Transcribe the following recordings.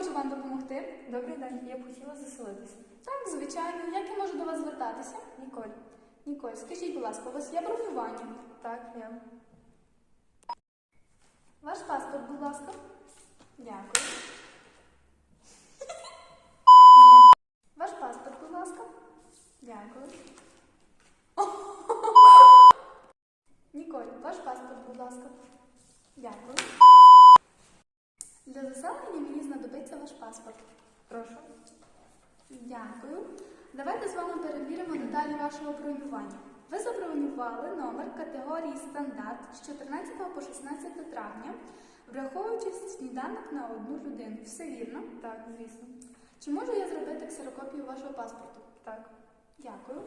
можу вам допомогти? Добрий день, я б хотіла заселитися. Так, звичайно. Як я можу до вас звертатися? Ніколь. Ніколь, скажіть, будь ласка, у вас є бронювання? Так, я. Ваш паспорт, будь ласка. Дякую. Ні. Ваш паспорт, будь ласка. Дякую. Ніколь, ваш паспорт, будь ласка. Дякую. Для заселення мені знадобиться ваш паспорт. Прошу. Дякую. Давайте з вами перевіримо деталі вашого бронювання. Ви забронювали номер категорії стандарт з 14 по 16 травня, враховуючи сніданок на одну людину. Все вірно? Так, звісно. Чи можу я зробити ксерокопію вашого паспорту? Так. Дякую.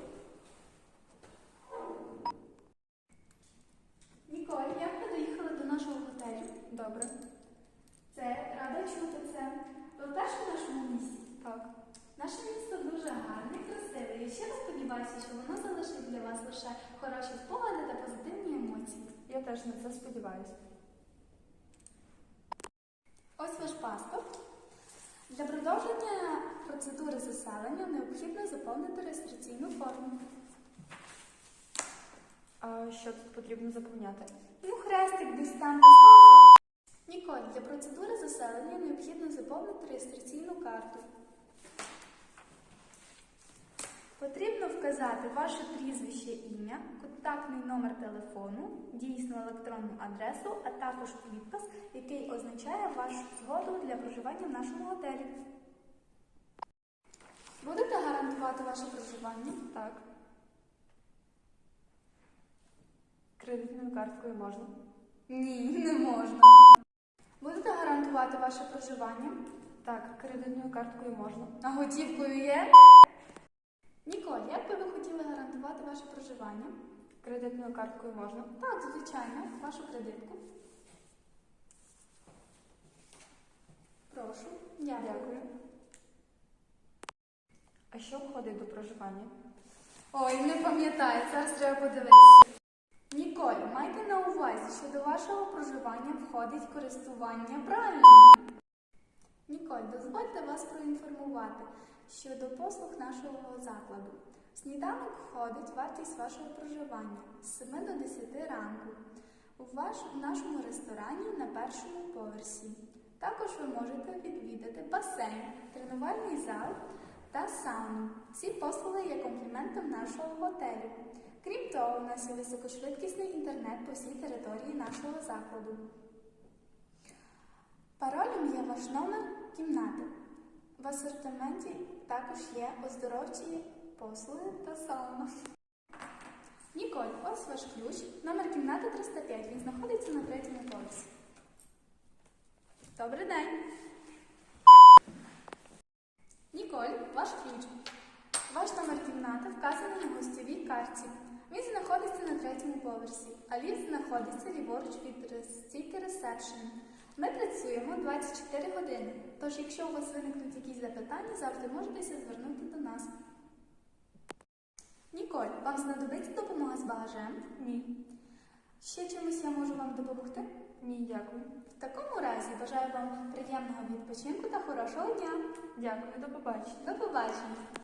Ніколь, як ви доїхали до нашого готелю? Добре. Це рада чути це. Ви вперше в нашому місті? Так. Наше місто дуже гарне і красиве. Я щиро сподіваюся, що воно залишить для вас лише хороші спогади та позитивні емоції. Я теж на це сподіваюся. Ось ваш паспорт. Для продовження процедури заселення необхідно заповнити реєстраційну форму. А що тут потрібно заповняти? Ну, хрестик десь там поставте. Ніколь, для процедури заселення необхідно заповнити реєстраційну карту. Потрібно вказати ваше прізвище, ім'я, контактний номер телефону, дійсну електронну адресу, а також підпис, який означає вашу згоду для проживання в нашому готелі. Будете гарантувати ваше проживання? Так. Кредитною карткою можна? Ні, не можна. Будете гарантувати ваше проживання? Так, кредитною карткою можна. А готівкою є? Ніколь, як би ви хотіли гарантувати ваше проживання? Кредитною карткою можна. Так, звичайно, вашу кредитку. Прошу. Дякую. Дякую. А що входить до проживання? Ой, не пам'ятаю, зараз треба подивитися. Увазі, що до вашого проживання входить користування пральною. Ніколь, дозвольте вас проінформувати щодо послуг нашого закладу. В Сніданок входить вартість вашого проживання з 7 до 10 ранку у, ваш, у нашому ресторані на першому поверсі. Також ви можете відвідати басейн, тренувальний зал та сауну. Ці послуги є компліментом нашого готелю. Крім того, у нас є високошвидкісний інтернет по всій території нашого закладу. Паролем є ваш номер кімнати. В асортименті також є оздоровчі послуги та сауна. Ніколь, ось ваш ключ. Номер кімнати 305. Він знаходиться на третьому поверсі. Добрий день. Ніколь, ваш ключ. Ваш номер кімнати вказаний на гостьовій карті. Він знаходиться на третьому поверсі, а ліфт знаходиться ліворуч від стійки ресепшн. Ми працюємо 24 години, тож якщо у вас виникнуть якісь запитання, завжди можете звернути до нас. Ніколь, вам знадобиться допомога з багажем? Ні. Ще чимось я можу вам допомогти? Ні, дякую. В такому разі бажаю вам приємного відпочинку та хорошого дня. Дякую, до побачення. До побачення!